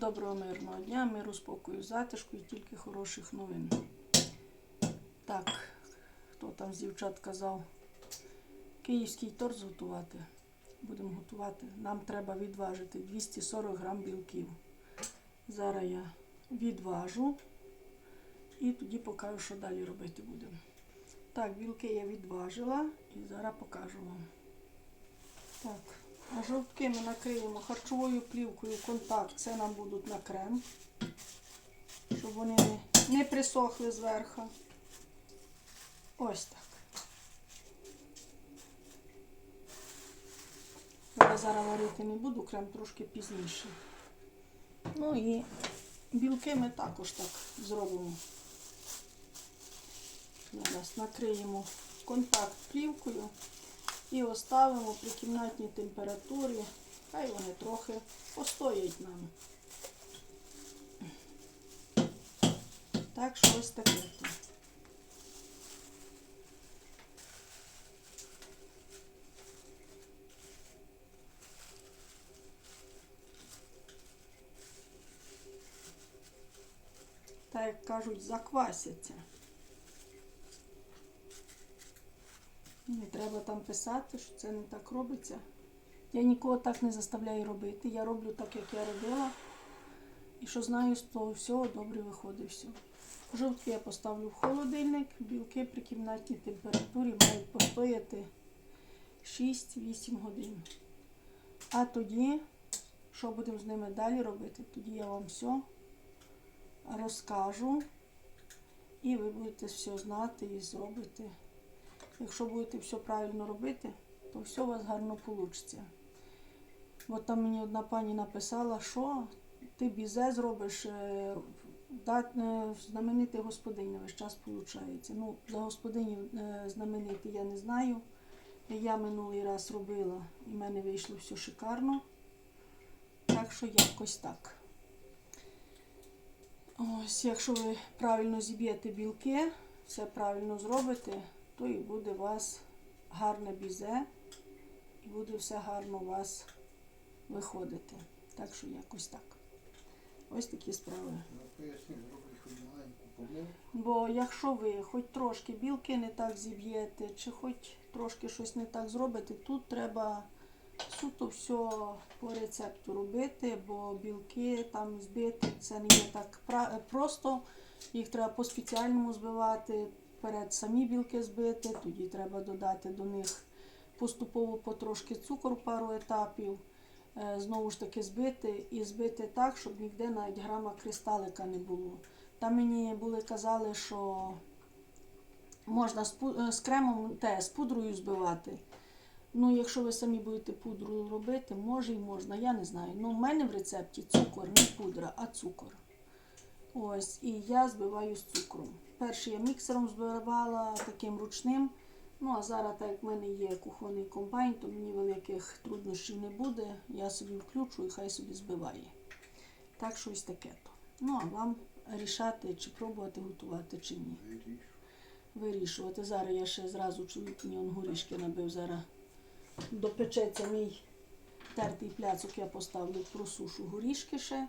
Доброго мирного дня, миру, спокою, затишку і тільки хороших новин. Так, хто там з дівчат казав? Київський торт зготувати. Будемо готувати. Нам треба відважити 240 грам білків. Зараз я відважу і тоді покажу, що далі робити будемо. Так, білки я відважила і зараз покажу вам. Так, жовтки ми накриємо харчовою плівкою контакт. Це нам будуть на крем, щоб вони не, присохли зверху. Ось так. Я зараз варити не буду, крем трошки пізніше. Ну і білки ми також так зробимо. Зараз накриємо контакт плівкою і оставимо при кімнатній температурі. Хай вони трохи постоять нам. Так що ось таке. Так як кажуть, заквасяться. Не треба там писати, що це не так робиться. Я нікого так не заставляю робити. Я роблю так, як я робила. І що знаю, з того всього добре виходить все. Жовтки я поставлю в холодильник, білки при кімнатній температурі мають постояти 6-8 годин. А тоді, що будемо з ними далі робити, тоді я вам все розкажу. І ви будете все знати і зробите. Якщо будете все правильно робити, то все у вас гарно вийде. От там мені одна пані написала, що ти бізе зробиш, е, е, знаменитий господиня весь час виходить. Ну, за господинів е, знаменитий я не знаю. Я минулий раз робила і в мене вийшло все шикарно. Так що якось так. Ось, якщо ви правильно зіб'єте білки, все правильно зробите, то і буде у вас гарне бізе, і буде все гарно у вас виходити. Так що якось так. Ось такі справи. Ну. Бо якщо ви хоч трошки білки не так зіб'єте, чи хоч трошки щось не так зробите, тут треба суто все по рецепту робити, бо білки там збити це не є так просто. Їх треба по спеціальному збивати. Вперед самі білки збити, тоді треба додати до них поступово потрошки цукор пару етапів. Е, Знову ж таки збити і збити так, щоб ніде навіть грама кристалика не було. Там мені були казали, що можна е, з кремом те, з пудрою збивати. Ну, якщо ви самі будете пудру робити, може і можна, я не знаю. Ну, в мене в рецепті цукор, не пудра, а цукор. Ось, і я збиваю з цукром. Перший я міксером збивала таким ручним. Ну, а зараз, так як в мене є кухонний комбайн, то мені великих труднощів не буде. Я собі включу і хай собі збиває. Так що ось таке то. Ну, а вам рішати, чи пробувати готувати, чи ні. Вирішу. Вирішувати. Зараз я ще зразу чоловік горішки набив. Зараз допечеться мій тертий пляцок, я поставлю просушу горішки ще,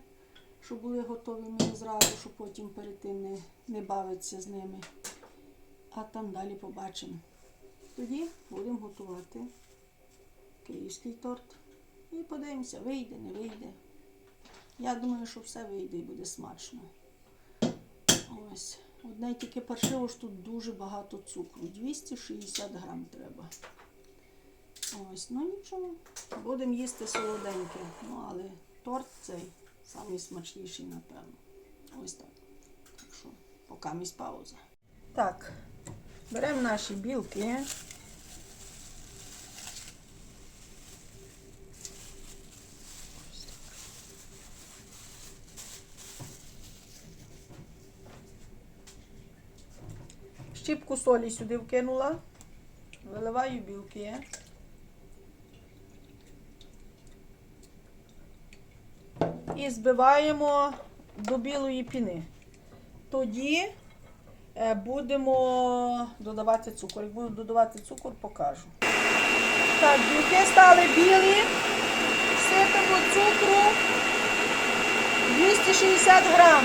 щоб були готові мені зразу, щоб потім перед тим не, не бавитися з ними. А там далі побачимо. Тоді будемо готувати київський торт. І подивимося, вийде, не вийде. Я думаю, що все вийде і буде смачно. Ось. Одне тільки паршиво ж тут дуже багато цукру. 260 грам треба. Ось, ну нічого. Будемо їсти солоденьке. Ну, але торт цей самий смачніший, напевно. Ось так. Так що, поки місь пауза. Так, беремо наші білки. Щіпку солі сюди вкинула. Виливаю білки. І збиваємо до білої піни. Тоді е, будемо додавати цукор. Як буду додавати цукор, покажу. Так, білки стали білі. Сипемо цукру. 160 грам.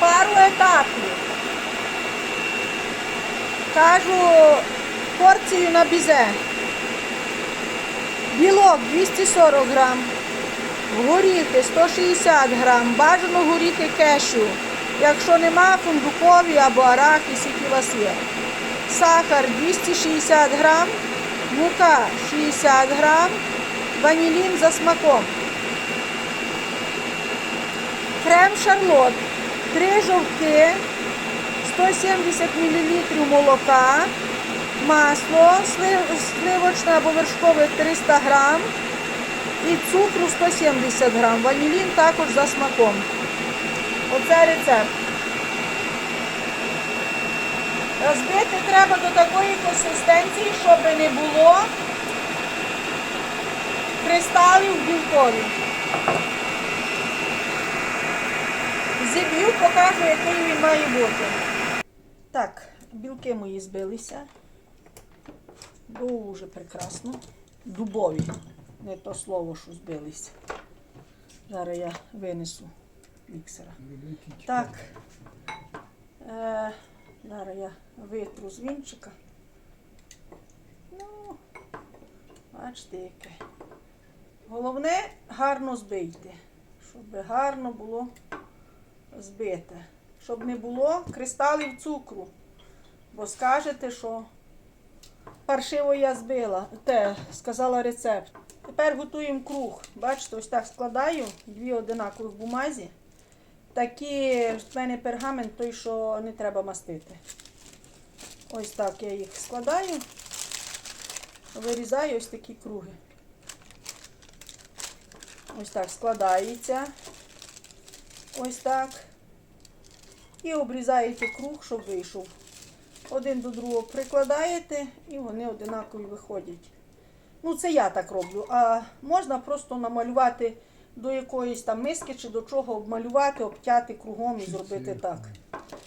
Пару етапів. Кажу порцію на бізе. Білок 240 грам. Горіхи 160 грам. Бажано горіхи кешу. Якщо нема, фундукові або арахіс, які у. Сахар 260 грам. Мука 60 грам. Ванілін за смаком. Крем шарлот. Три жовтки. 170 мл молока, масло сливочне або вершкове 300 грам і цукру 170 грам. Ванілін також за смаком. Оце рецепт. Розбити треба до такої консистенції, щоб не було кристалів білкові. Зіб'ю, покажу, який він має бути. Так, білки мої збилися. Дуже прекрасно. Дубові. Не то слово, що збилися. Зараз я винесу міксера. Так. Е, зараз я витру з вінчика. Ну, бачите, яке. Головне гарно збийте, щоб гарно було збите. Щоб не було кристалів цукру. Бо скажете, що паршиво я збила. Те, сказала рецепт. Тепер готуємо круг. Бачите, ось так складаю дві одинакові бумазі. Такі в мене пергамент той, що не треба мастити. Ось так я їх складаю, вирізаю ось такі круги. Ось так складається. Ось так. І обрізаєте круг, щоб вийшов. Один до другого прикладаєте і вони одинакові виходять. Ну, це я так роблю. А можна просто намалювати до якоїсь там миски чи до чого обмалювати, обтяти кругом і зробити так.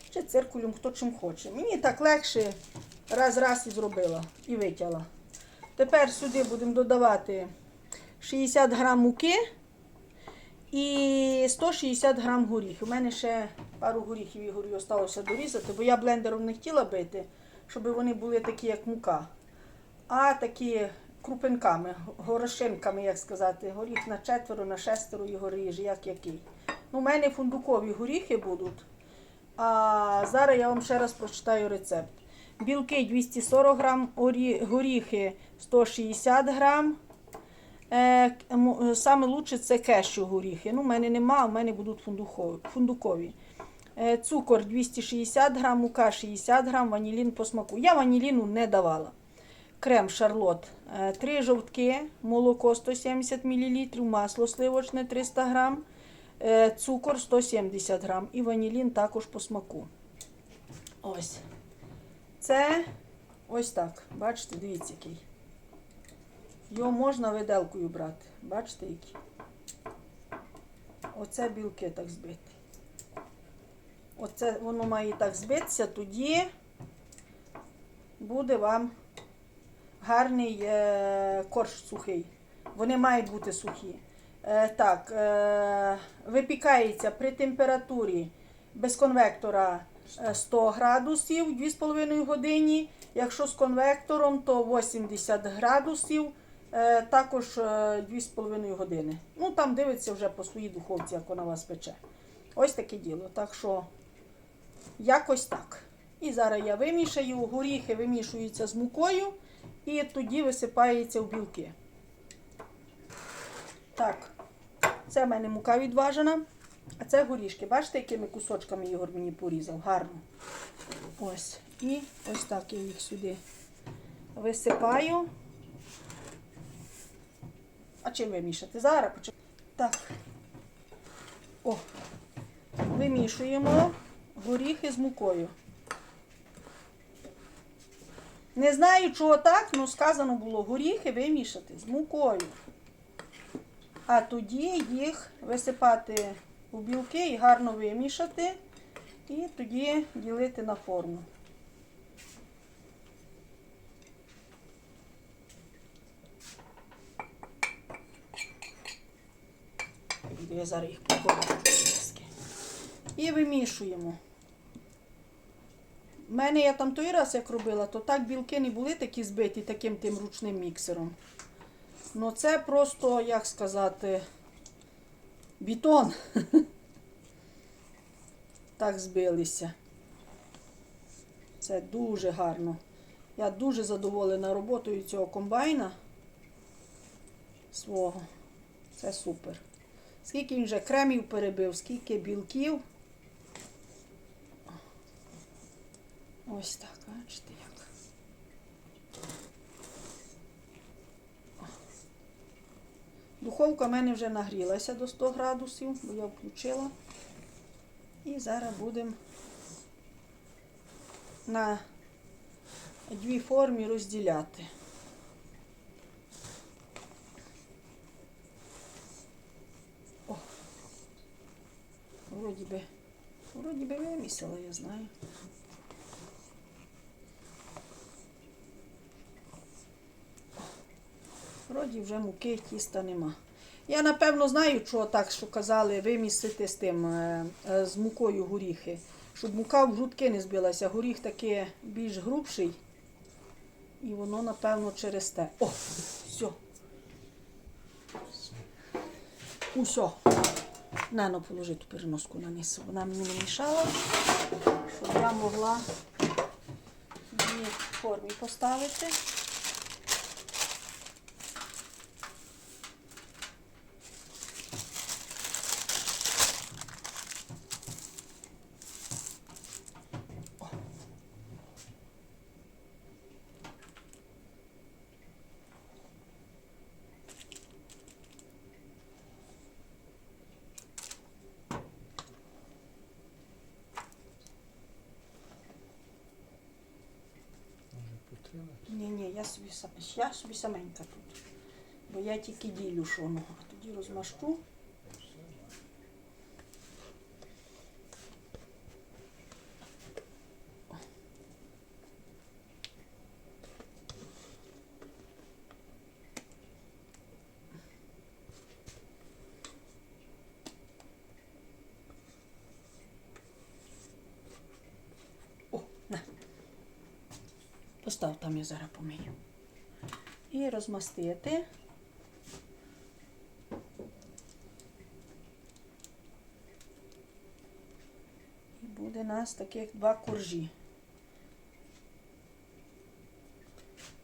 Чи циркулем, хто чим хоче. Мені так легше раз-раз і зробила і витягла. Тепер сюди будемо додавати 60 грам муки і 160 грам горіхів. У мене ще пару горіхів Ігорю залишилося дорізати, бо я блендером не хотіла бити, щоб вони були такі, як мука, а такі крупинками, горошинками, як сказати, горіх на четверо, на шестеро його ріже, як який. Ну, у мене фундукові горіхи будуть. А зараз я вам ще раз прочитаю рецепт. Білки 240 грам, горіхи 160 грам. Е, е, Саме лучше це кешю горіхи. Ну, в мене нема, у мене будуть фундукові. Е, Цукор 260 грам, мука 60 грам, ванілін по смаку. Я ваніліну не давала. Крем шарлот 3 жовтки, молоко 170 мл, масло сливочне 300 грам, цукор 170 грам і ванілін також по смаку. Ось. Це ось так. Бачите, дивіться який. Його можна виделкою брати. Бачите, які? Оце білки так збити. Оце воно має так збитися, тоді буде вам гарний е, корж сухий. Вони мають бути сухі. Е, так, е, випікається при температурі без конвектора е, 100 градусів 2,5 годині. Якщо з конвектором, то 80 градусів, також е, 2,5 години. Ну, там дивиться вже по своїй духовці, як вона вас пече. Ось таке діло. Так що, якось так. І зараз я вимішаю, горіхи вимішуються з мукою і тоді висипається в білки. Так, це в мене мука відважена, а це горішки. Бачите, якими кусочками Ігор мені порізав? Гарно. Ось. І ось так я їх сюди висипаю. А чим вимішати? Зараз почекаю. Так. О, вимішуємо горіхи з мукою. Не знаю, чого так, але сказано було горіхи вимішати з мукою. А тоді їх висипати у білки і гарно вимішати, і тоді ділити на форму. Я зараз їх покладу. І вимішуємо. У мене я там той раз як робила, то так білки не були такі збиті таким тим ручним міксером. Ну це просто, як сказати, бетон. Так збилися. Це дуже гарно. Я дуже задоволена роботою цього комбайна свого. Це супер. Скільки він вже кремів перебив, скільки білків. Ось так, бачите як. Духовка в мене вже нагрілася до 100 градусів, бо я включила. І зараз будемо на дві формі розділяти. Вроді би, вроді би вимісила, я знаю. Вроді вже муки тіста нема. Я напевно знаю, що так, що казали, вимісити з тим, е, е, з мукою горіхи. Щоб мука в грудки не збилася. Горіх такий більш грубший. І воно, напевно, через те. О, все. Усьо. Нано положи ту переноску на низ. Вона мені не мішала, щоб я могла її в формі поставити. Може потримати. Ні, ні, я собі я собі саменька тут. Бо я тільки ділю що ну, а тоді на. Постав там я зараз помию. І розмастити. І буде у нас таких два коржі.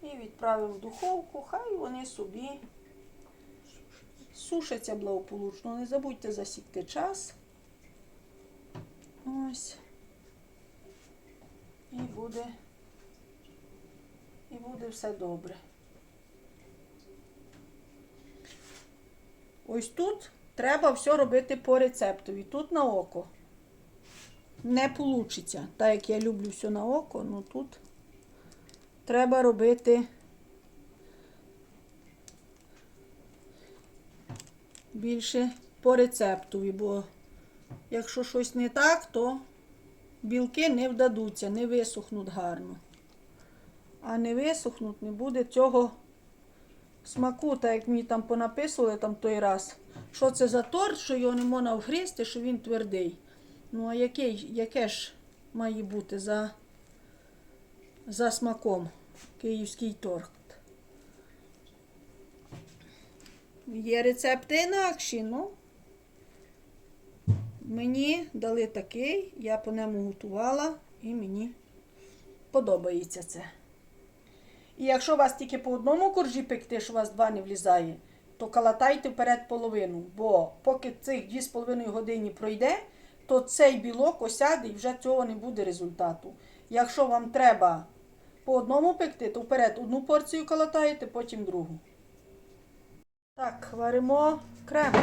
І відправимо в духовку, хай вони собі сушаться благополучно. Не забудьте засікти час. Ось. І буде і буде все добре. Ось тут треба все робити по рецептові. Тут на око. Не вийде. Так як я люблю все на око, ну тут треба робити більше по рецептові, бо якщо щось не так, то білки не вдадуться, не висохнуть гарно а не висохнуть, не буде цього смаку, так як мені там понаписували там той раз. Що це за торт, що його не можна вгризти, що він твердий. Ну, а який, яке ж має бути за, за смаком київський торт? Є рецепти інакші, ну. Мені дали такий, я по ньому готувала і мені подобається це. І якщо у вас тільки по одному коржі пекти, що у вас два не влізає, то калатайте вперед половину. Бо поки цих 2,5 години пройде, то цей білок осяде і вже цього не буде результату. Якщо вам треба по одному пекти, то вперед одну порцію калатаєте, потім другу. Так, варимо крем.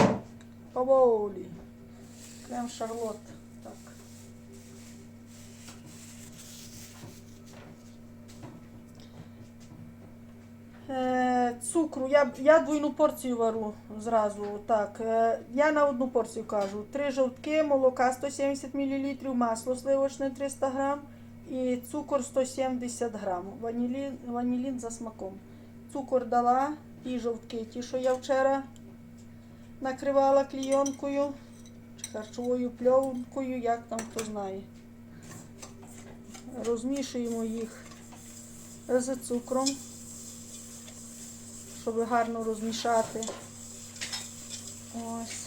Поволі. Крем шарлот. Так. Е, цукру. Я, я двойну порцію вару зразу. Так. Е, я на одну порцію кажу. Три жовтки, молока 170 мл, масло сливочне 300 г і цукор 170 г. Ванілін, ванілін за смаком. Цукор дала, ті жовтки, ті, що я вчора накривала клійонкою харчовою пленкою, як там хто знає. Розмішуємо їх з цукром, щоб гарно розмішати. Ось.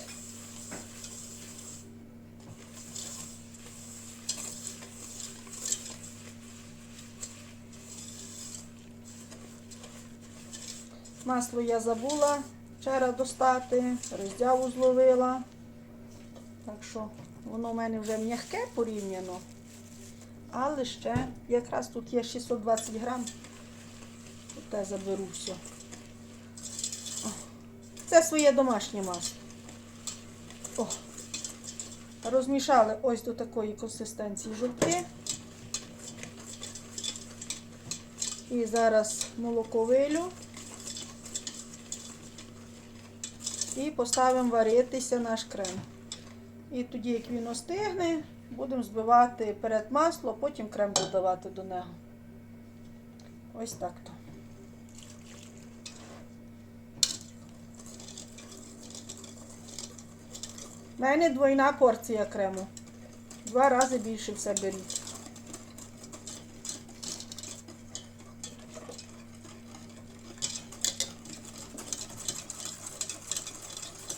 Масло я забула вчора достати, роздяву зловила. Так що воно в мене вже м'яке порівняно. Але ще якраз тут є 620 грам. Оте заберу все. Це своє домашнє масло. О. Розмішали ось до такої консистенції жовтки. І зараз молоко вилю. І поставимо варитися наш крем. І тоді, як він остигне, будемо збивати перед масло, потім крем додавати до нього. Ось так то. У мене двойна порція крему. Два рази більше все беріть.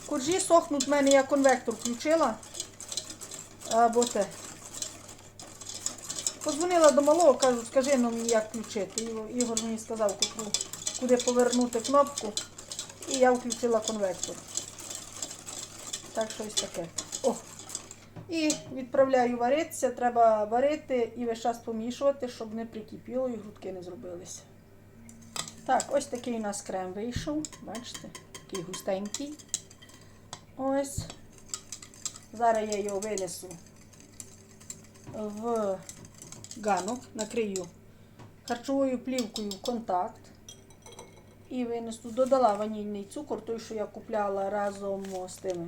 Коржі сохнуть в мене, я конвектор включила. Або те. Подзвонила до малого, кажу, скажи ну, мені, як включити. Ігор, мені сказав, куди повернути кнопку. І я включила конвектор. Так, щось таке. О! І відправляю варитися. Треба варити і весь час помішувати, щоб не прикипіло і грудки не зробилися. Так, ось такий у нас крем вийшов. Бачите? Такий густенький. Ось. Зараз я його винесу в ганок, накрию харчовою плівкою в контакт. І винесу, додала ванільний цукор, той, що я купляла разом з тими,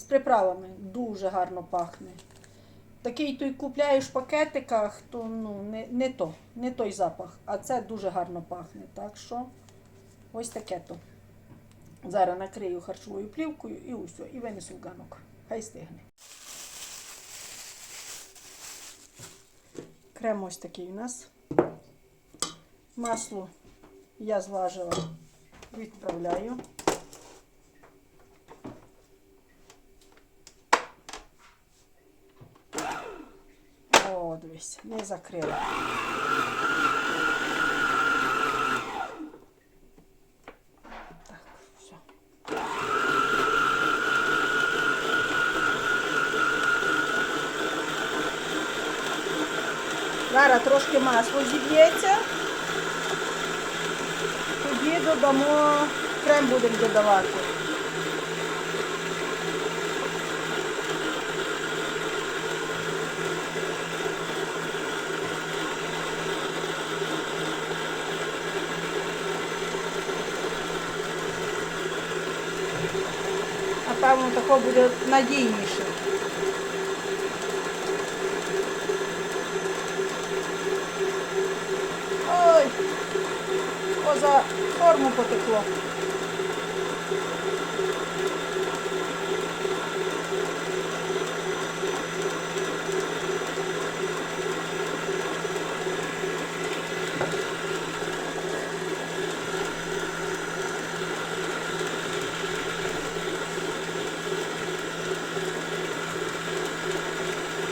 з приправами. Дуже гарно пахне. Такий той купляєш в пакетиках, то ну, не, не то, не той запах, а це дуже гарно пахне. Так що ось таке то. Зараз накрию харчовою плівкою і усе, і винесу в ганок. Хай стигне. Крем ось такий у нас. Масло я зважила, відправляю. О, не закрила. Так, все. Зараз трошки масло зіб'ється. Тоді додамо, крем будемо додавати. Напевно, тако буде надійніше. Ой, поза форму потекло.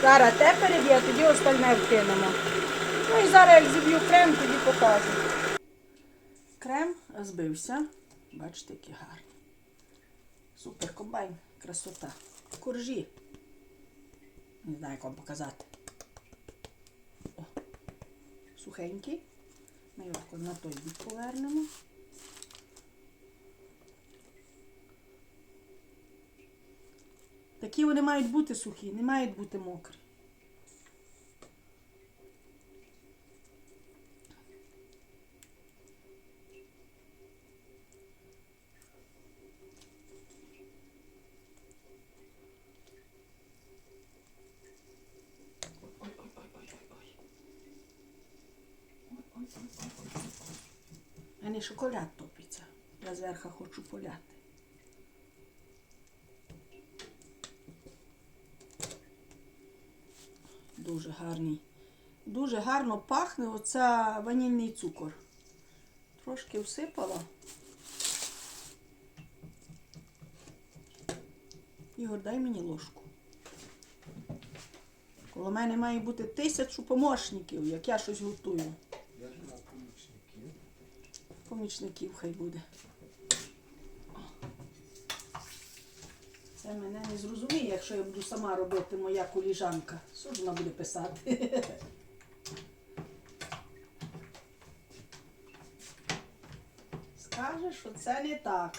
Зараз те переб'є, тоді остальне вкинемо. Ну і зараз як зіб'ю крем, тоді покажу. Крем збився. Бачите, який гарний. Супер комбайн, красота. Коржі. Не знаю, як вам показати. О, сухенький. Ми його на той бік повернемо. Такі вони мають бути сухі, не мають бути мокрі. А не шоколад топиться. Я зверху хочу поляти. Дуже гарний. Дуже гарно пахне оця ванільний цукор. Трошки всипала. Ігор, дай мені ложку. Коло мене має бути тисячу помощників, як я щось готую. Я ж помічників. Помічників хай буде. Це мене не зрозуміє, якщо я буду сама робити моя коліжанка. Що ж вона буде писати? Скаже, що це не так.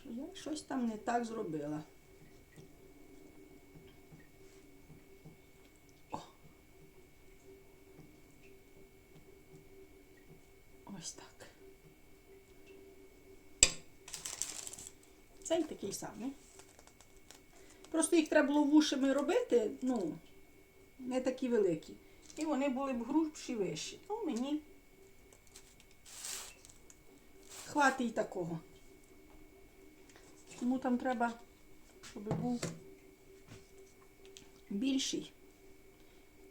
Що я щось там не так зробила. Ось так. Цей такий самий. Просто їх треба було вушами робити, ну, не такі великі. І вони були б грубші вищі. Ну, мені хватить такого. Тому там треба, щоб був більший,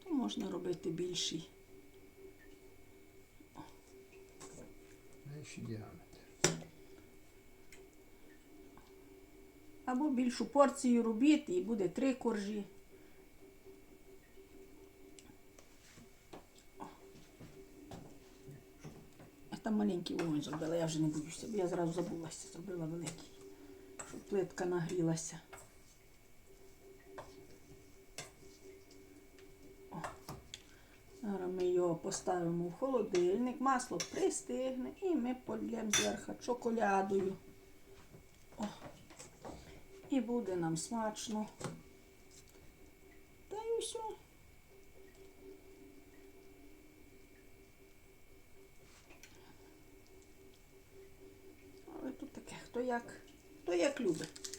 то можна робити більший. Менший діаметр. Або більшу порцію робіть і буде три коржі. Я там маленький вогонь зробила, я вже не боюся, бо я зразу забулася, зробила великий, щоб плитка нагрілася. Зараз ми його поставимо в холодильник, масло пристигне і ми польємо зверху чоколядою. І буде нам смачно. Та й все. Але тут таке, хто як, хто як любить.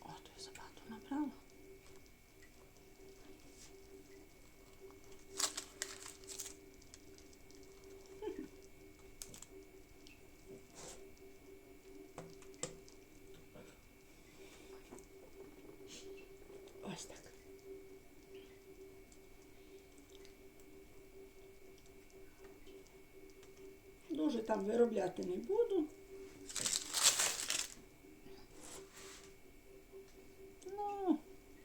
О, то я забагато набрала. Ось так. Дуже там виробляти не буду. Ну,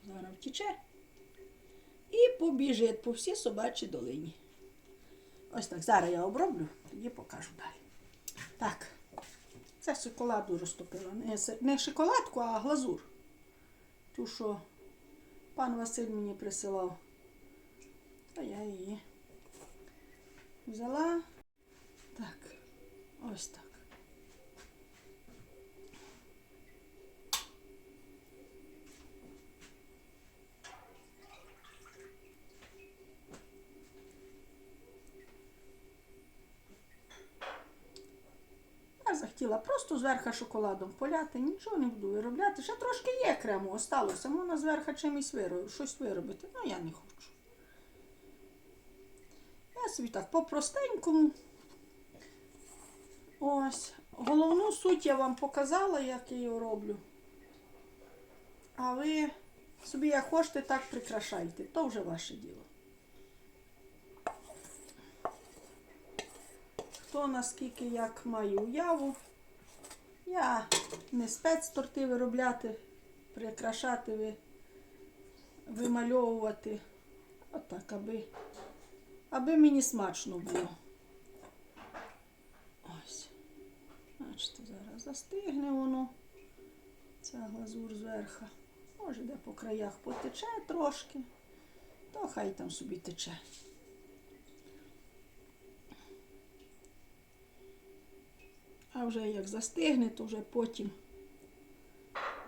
зараз втіче. І побіжить по всій собачій долині. Ось так. Зараз я оброблю, тоді покажу далі. Так, це шоколаду розтопила. Не, шоколадку, а глазур. Ту, що пан Василь мені присилав. А я її взяла. Ось так. Я захотіла просто зверху шоколадом поляти, нічого не буду виробляти. Ще трошки є крему, осталося. Можна зверху чимось виробити, щось виробити. Ну, я не хочу. Я собі так по-простенькому. Ось. Головну суть я вам показала, як я її роблю. А ви собі як хочете, так прикрашайте. То вже ваше діло. Хто наскільки як має уяву. Я не спец торти виробляти, прикрашати, ви, вимальовувати. Отак, аби, аби мені смачно було. Ось. Бачите, зараз застигне воно. Ця глазур зверху. Може, де по краях потече трошки, то хай там собі тече. А вже як застигне, то вже потім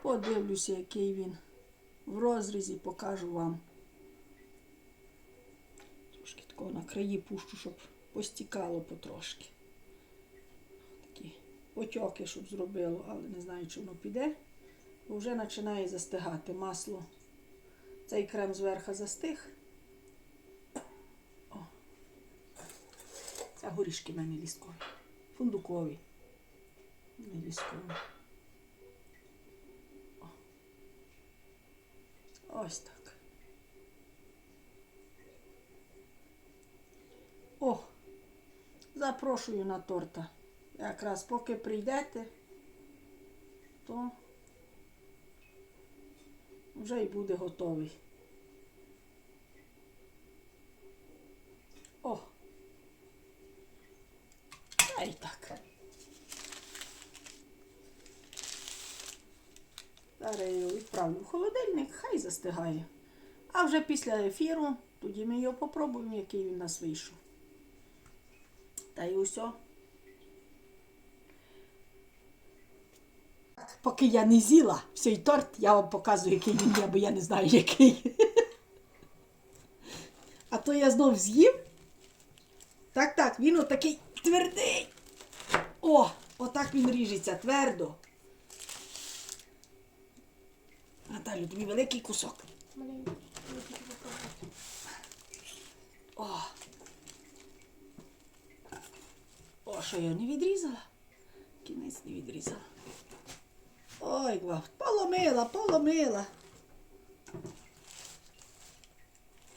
подивлюся, який він в розрізі, покажу вам. Трошки такого на краї пущу, щоб постікало потрошки. Такі потьоки, щоб зробило, але не знаю, чи воно піде. Вже починає застигати масло. Цей крем зверху застиг. О. Це горішки в мене ліскові. Фундуковий. Не лісковий. О. Ось так. О, запрошую на торта. Якраз поки прийдете, то вже й буде готовий. О! Та й так. Зараз я його відправлю в холодильник, хай застигає. А вже після ефіру тоді ми його попробуємо, який він нас вийшов. Та й усе. Поки я не з'їла цей торт, я вам показую, який він є, бо я не знаю, який. А то я знов з'їв. Так, так, він отакий твердий. О, отак він ріжеться твердо. Наталю, тобі великий кусок. О. О, що я не відрізала? Кінець не відрізала. Ой, гвалт, поломила, поломила.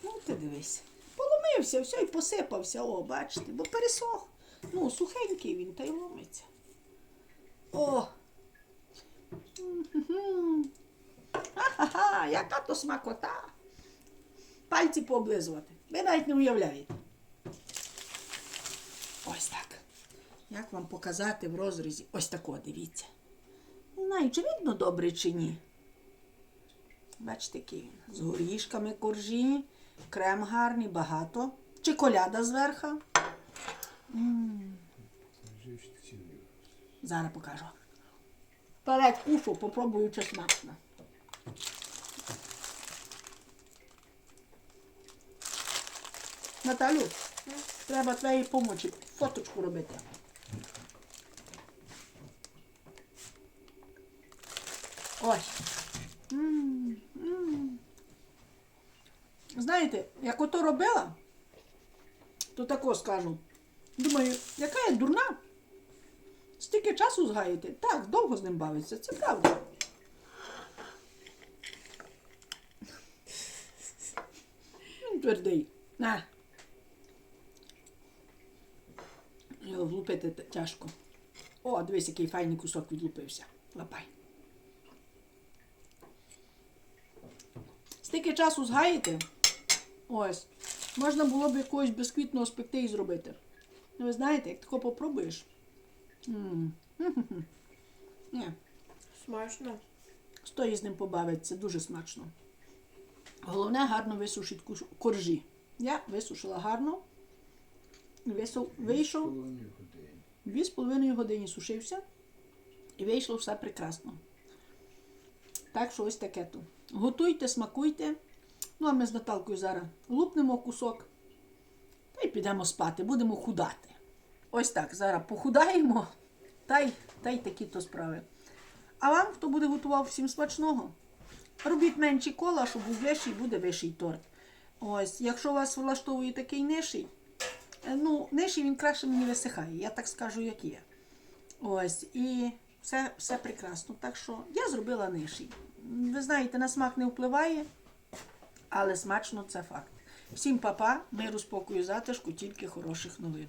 Ну, ти дивись. Поломився, все і посипався, о, бачите, бо пересох. Ну, сухенький він, та й ломиться. О! Ха-ха-ха, яка то смакота. Пальці пооблизувати. Ви навіть не уявляєте. Ось так. Як вам показати в розрізі? Ось тако, дивіться. Знаю, чи видно добре, чи ні. Бачите, який він. З горішками коржі, крем гарний, багато. Чоколяда зверху. М. Зараз покажу. Вперед кушу, попробую чи смачно. Наталю, треба твоєї помочі фоточку робити. Ось. Знаєте, як ото робила, то тако скажу. Думаю, яка я дурна, Стільки часу згаєте? Так, довго з ним бавиться, це правда. Твердий. На. Його влупити тяжко. О, дивись, який файний кусок відлупився. Лапай. Стільки часу згаєте. Ось. Можна було б якогось безквітного спекти і зробити. Ну, ви знаєте, як тако попробуєш. Ні, Смачно. стоїть з ним побавитися, дуже смачно. Головне гарно висушити коржі. Я висушила гарно. Вису- Вийшов Половину години. дві з половиною години сушився і вийшло все прекрасно. Так що ось таке то. Готуйте, смакуйте. Ну, а ми з Наталкою зараз лупнемо кусок та й підемо спати, будемо худати. Ось так, зараз похудаємо, та й, та й такі то справи. А вам, хто буде готував всім смачного, робіть менші кола, щоб був вищий, буде вищий торт. Ось, якщо вас влаштовує такий нижчий, е, ну, нижчий він краще мені висихає, я так скажу, як є. Ось, і все, все прекрасно. Так що я зробила нижчий. Ви знаєте, на смак не впливає, але смачно це факт. Всім папа, миру, спокою, затишку, тільки хороших новин.